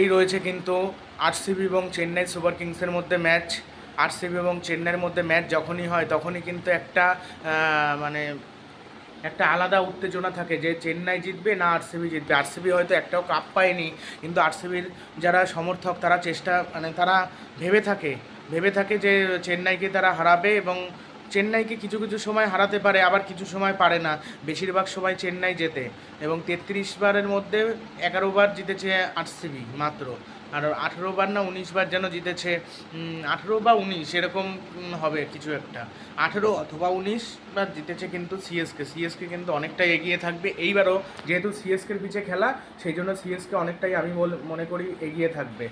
এই রয়েছে কিন্তু আরসিবি এবং চেন্নাই সুপার কিংসের মধ্যে ম্যাচ। আরসিবি এবং চেন্নাইয়ের মধ্যে ম্যাচ যখনই হয়, তখনই কিন্তু একটা মানে একটা আলাদা উত্তেজনা থাকে যে চেন্নাই জিতবে না আরসিবি জিতবে। আরসিবি হয়তো একটাও কাপ পায়নি, কিন্তু আরসিবির যারা সমর্থক তারা চেষ্টা মানে তারা ভেবে থাকে ভেবে থাকে যে চেন্নাইকে তারা হারাবে এবং চেন্নাইকে কিছু কিছু সময় হারাতে পারে, আবার কিছু সময় পারে না। বেশিরভাগ সময় চেন্নাই জেতে এবং তেত্রিশ বারের মধ্যে এগারো বার জিতেছে আরসিবি মাত্র। আর আঠেরো বার না উনিশ বার যেন জিতেছে আঠেরো বা উনিশ, এরকম হবে কিছু একটা। আঠেরো অথবা উনিশ বার জিতেছে কিন্তু সিএসকে সিএসকে কিন্তু অনেকটাই এগিয়ে থাকবে। এইবারও যেহেতু সিএসকের পিছে খেলা, সেই জন্য সিএসকে অনেকটাই আমি মনে করি এগিয়ে থাকবে।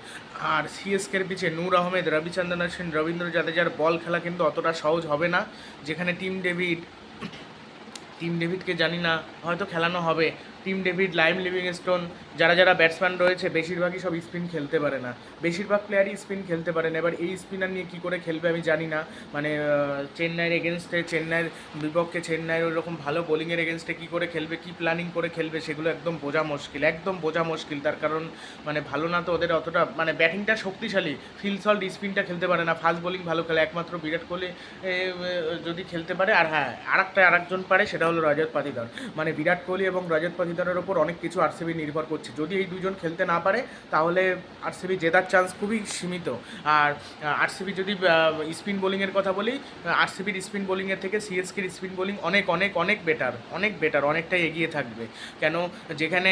আর সিএসকের পিছে নূর আহমেদ, রবিচন্দ্রন অশ্বিন রবীন্দ্র জাদেজার বল খেলা কিন্তু অতটা সহজ হবে না। যেখানে টিম ডেভিড, টিম ডেভিডকে জানি না, হয়তো খেলানো হবে। টিম ডেভিড, লাইম লিভিংস্টোন, যারা যারা ব্যাটসম্যান রয়েছে, বেশিরভাগই সব স্পিন খেলতে পারে না। বেশিরভাগ প্লেয়ারই স্পিন খেলতে পারে না। এবার এই স্পিনার নিয়ে কী করে খেলবে আমি জানি না। মানে চেন্নাইয়ের এগেনস্টে চেন্নাইয়ের বিপক্ষে চেন্নাইয়ের ওরকম ভালো বোলিংয়ের এগেনস্টে কী করে খেলবে, কী প্ল্যানিং করে খেলবে, সেগুলো একদম বোঝা মুশকিল, একদম বোঝা মুশকিল। তার কারণ মানে ভালো না তো ওদের অতটা মানে ব্যাটিংটা শক্তিশালী। ফিল সল্ট স্পিনটা খেলতে পারে না। ফাস্ট বোলিং ভালো খেলে। একমাত্র বিরাট কোহলি যদি খেলতে পারে, আর হ্যাঁ আর একটা আরেকজন পারে, সেটা হলো রজত পাতিদার। মানে বিরাট কোহলি এবং রজত পাতিদারের ওপর অনেক কিছু আরসিবি নির্ভর করছে। যদি এই দুজন খেলতে না পারে, তাহলে আরসিবি জেতার চান্স খুবই সীমিত। আর আরসিবি যদি স্পিন বোলিংয়ের কথা বলি আরসিবির স্পিন বোলিংয়ের থেকে সিএসকের স্পিন বোলিং অনেক অনেক অনেক বেটার অনেক বেটার অনেকটাই এগিয়ে থাকবে। কেন? যেখানে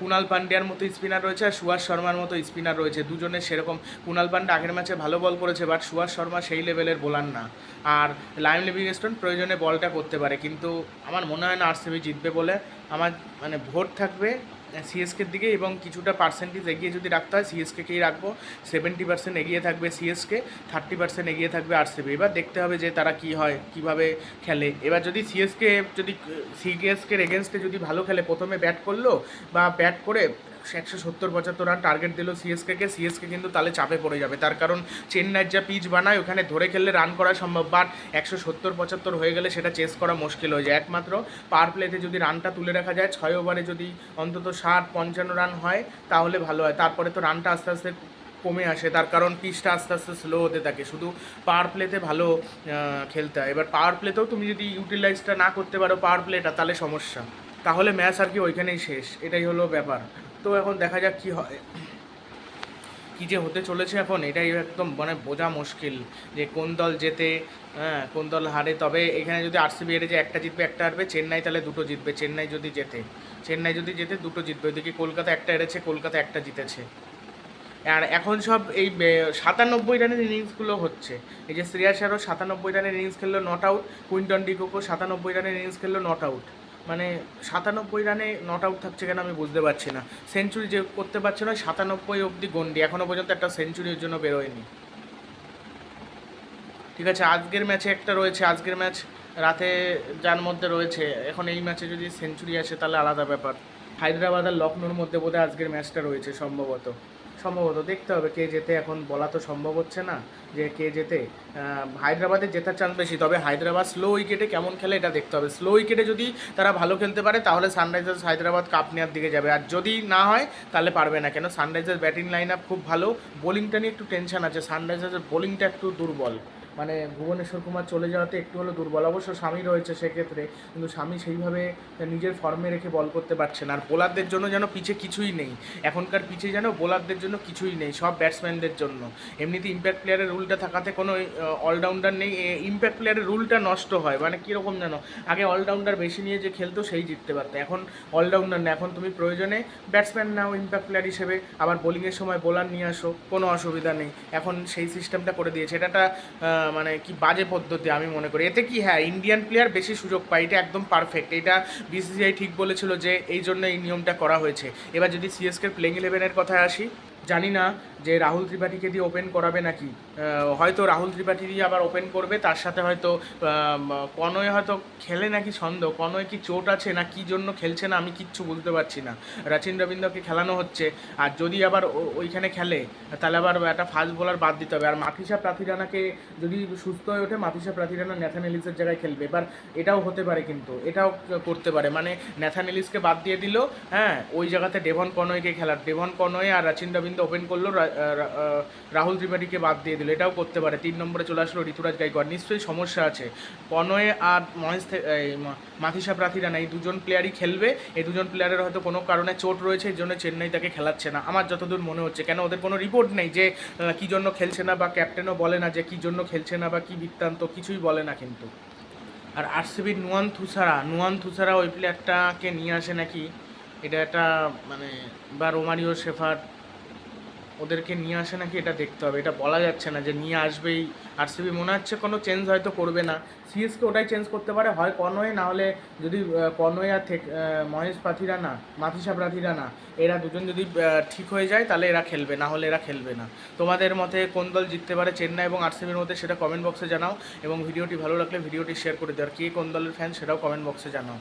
কুণাল পান্ডিয়ার মতো স্পিনার রয়েছে আর সুভাষ শর্মার মতো স্পিনার রয়েছে। দুজনের সেরকম কুণাল পান্ডা আগের ম্যাচে ভালো বল করেছে বাট সুভাষ শর্মা সেই লেভেলের বোলার না। আর লাইম লিভিংস্টোন প্রয়োজনে বলটা করতে পারে, কিন্তু আমার মনে হয় না আরসিবি জিতবে বলে আমার মানে ভোট থাকবে সিএসকের দিকে এবং কিছুটা পার্সেন্টেজ এগিয়ে যদি রাখতে হয় সিএসকেকেই রাখব? সেভেন্টি পার্সেন্ট এগিয়ে থাকবে সিএসকে থার্টি পার্সেন্ট এগিয়ে থাকবে আরসিবি এবার দেখতে হবে যে তারা কি হয়, কীভাবে খেলে। এবার যদি সিএসকে যদি সিএসকের এগেনস্টে যদি ভালো খেলে, প্রথমে ব্যাট করল বা ব্যাট করে একশো সত্তর পঁচাত্তর রান টার্গেট দিল সিএসকেকে সিএসকে কিন্তু তাহলে চাপে পড়ে যাবে। তার কারণ চেন্নাইয়ের যা পিচ বানায়, ওখানে ধরে খেললে রান করা সম্ভব। বাট একশো সত্তর পঁচাত্তর হয়ে গেলে সেটা চেস করা মুশকিল হয়ে যায়। একমাত্র পাওয়ার প্লেতে যদি রানটা তুলে রাখা যায়, ছয় ওভারে যদি অন্তত ষাট, পঞ্চান্ন রান হয়, তাহলে ভালো হয়। তারপরে তো রানটা আস্তে আস্তে কমে আসে। তার কারণ পিচটা আস্তে আস্তে স্লো হতে থাকে। শুধু পাওয়ার প্লেতে ভালো খেলতে হয়। এবার পাওয়ার প্লেতেও তুমি যদি ইউটিলাইজটা না করতে পারো পাওয়ার প্লেটা তাহলে সমস্যা। তাহলে ম্যাচ আর কি ওইখানেই শেষ। এটাই হলো ব্যাপার। তো এখন দেখা যাক কি হয়। কী যে হতে চলেছে এখন, এটাই একদম মানে বোঝা মুশকিল যে কোন দল জেতে হ্যাঁ কোন দল হারে। তবে এখানে যদি আরসিবি হেরে যে একটা জিতবে, একটা হারবে, চেন্নাই তাহলে দুটো জিতবে, চেন্নাই যদি জেতে। চেন্নাই যদি জেতে, দুটো জিতবে। ওইদিকে কলকাতা একটা হেরেছে, কলকাতা একটা জিতেছে। আর এখন সব এই সাতানব্বই রানের ইনিংসগুলো হচ্ছে। এই যে শ্রেয়াস আরও সাতানব্বই রানের ইনিংস খেললো, নট আউট। কুইন্টন ডিকোকো সাতানব্বই রানের ইনিংস খেললো, নট আউট। মানে সাতানব্বই রানে নট আউট থাকছে কেন আমি বুঝতে পারছি না। সেঞ্চুরি যে করতে পারছে না, সাতানব্বই অবধি গন্ডি এখনও পর্যন্ত একটা সেঞ্চুরির জন্য বেরোয়নি ঠিক আছে, আজকের ম্যাচে একটা রয়েছে, আজকের ম্যাচ রাতে যার মধ্যে রয়েছে, এখন এই ম্যাচে যদি সেঞ্চুরি আসে তাহলে আলাদা ব্যাপার। হায়দ্রাবাদ আর লখনৌর মধ্যে বোধহয় আজকের ম্যাচটা রয়েছে সম্ভবত। সম্ভবত দেখতে হবে কে যেতে এখন বলা তো সম্ভব হচ্ছে না যে কে যেতে। হায়দ্রাবাদে জেতার চান্স বেশি, তবে হায়দ্রাবাদ স্লো উইকেটে কেমন খেলে এটা দেখতে হবে। স্লো উইকেটে যদি তারা ভালো খেলতে পারে, তাহলে সানরাইজার্স হায়দ্রাবাদ কাপ নেওয়ার দিকে যাবে। আর যদি না হয়, তাহলে পারবে না, কেন সানরাইজার্স ব্যাটিং লাইন আপ খুব ভালো বোলিংটা নিয়ে একটু টেনশন আছে, সানরাইজার্সের বোলিংটা একটু দুর্বল। মানে ভুবনেশ্বর কুমার চলে যাওয়াতে একটু হলো দুর্বল। অবশ্য স্বামী রয়েছে সেক্ষেত্রে, কিন্তু স্বামী সেইভাবে নিজের ফর্মে রেখে বল করতে পারছে না। আর বোলারদের জন্য যেন পিছে কিছুই নেই। এখনকার পিছে যেন বোলারদের জন্য কিছুই নেই, সব ব্যাটসম্যানদের জন্য। এমনিতে ইম্প্যাক্ট প্লেয়ারের রুলটা থাকাতে কোনো অলরাউন্ডার নেই। ইম্প্যাক্ট প্লেয়ারের রুলটা নষ্ট হয়। মানে কীরকম যেন? আগে অলরাউন্ডার বেশি নিয়ে যে খেলতো, সেই জিততে পারতো। এখন অলরাউন্ডার না। এখন তুমি প্রয়োজনে ব্যাটসম্যান নাও ইম্প্যাক্ট প্লেয়ার হিসেবে। আবার বোলিংয়ের সময় বোলার নিয়ে আসো, কোনো অসুবিধা নেই। এখন সেই সিস্টেমটা করে দিয়েছে। এটা একটা মানে কি বাজে পদ্ধতি আমি মনে করি। এতে কি হ্যাঁ ইন্ডিয়ান প্লেয়ার বেশি সুযোগ পায়, এটা একদম পারফেক্ট এটা বিসিসিআই ঠিক বলেছিল যে, এই জন্য এই নিয়মটা করা হয়েছে। এবার যদি সিএসকে প্লেইং ইলেভেনের কথায় আসি, জানি না যে রাহুল ত্রিপাঠীকে দিয়ে ওপেন করাবে নাকি? হয়তো রাহুল ত্রিপাঠী দিয়ে আবার ওপেন করবে, তার সাথে হয়তো কনয়ে হয়তো খেলে নাকি ছন্দ, কনয়ে কি চোট আছে না কি জন্য খেলছে না আমি কিচ্ছু বুঝতে পারছি না। রাচিন রবীন্দ্রকে খেলানো হচ্ছে, আর যদি আবার ওইখানে খেলে, তাহলে আবার একটা ফাস্ট বোলার বাদ দিতে হবে। আর মাথিসা প্রাথিরানাকে যদি সুস্থ হয়ে ওঠে মাথিসা প্রাথিরানা ন্যাথান এলিসের জায়গায় খেলবে। এবার এটাও হতে পারে কিন্তু, এটাও করতে পারে। মানে ন্যাথান এলিসকে বাদ দিয়ে দিল হ্যাঁ ওই জায়গাতে ডেভন কনয়কে খেলার। ডেভন কনয় আর রাচিন রবীন্দ্র ওপেন করল রাহুল ত্রিপাঠীকে বাদ দিয়ে দিল। এটাও করতে পারে। তিন নম্বরে চলে আসলো ঋতুরাজ গাইকোয়াড়। নিশ্চয়ই সমস্যা আছে। কনয়ে আর মহেশ মাথিসা প্রাথিরানা এই দুজন প্লেয়ারই খেলবে। এই দুজন প্লেয়ারের হয়তো কোনো কারণে চোট রয়েছে, এই জন্য চেন্নাই তাকে খেলাচ্ছে না। আমার যতদূর মনে হচ্ছে, কেন ওদের কোনো রিপোর্ট নেই যে কি জন্য খেলছে না বা ক্যাপ্টেনও বলে না যে, কি জন্য খেলছে না বা কি বৃত্তান্ত, কিছুই বলে না কিন্তু। আর আরসিবির নুয়ান থুসারা নুয়ান থুসারা ওই প্লেয়ারটাকে নিয়ে আসে নাকি? এটা একটা মানে বা রোমারিও শেফার ওদেরকে নিয়ে আসে নাকি এটা দেখতে হবে? এটা বলা যাচ্ছে না যে নিয়ে আসবেই। আরসিবি মনে হচ্ছে কোনো চেঞ্জ হয়তো করবে না। সিএসকে ওটাই চেঞ্জ করতে পারে, হয় কনওয়ে, না হলে যদি কনওয়ে আর মহেশ পাথিরা না মাথিসা প্রাথিরা না, এরা দুজন যদি ঠিক হয়ে যায়, তাহলে এরা খেলবে, না হলে এরা খেলবে না। তোমাদের মতে কোন দল জিততে পারে চেন্নাই এবং আরসিবির মধ্যে সেটা কমেন্ট বক্সে জানাও এবং ভিডিওটি ভালো লাগলে ভিডিওটি শেয়ার করে দেওয়ার কে কোন দলের ফ্যান সেটাও কমেন্ট বক্সে জানাও।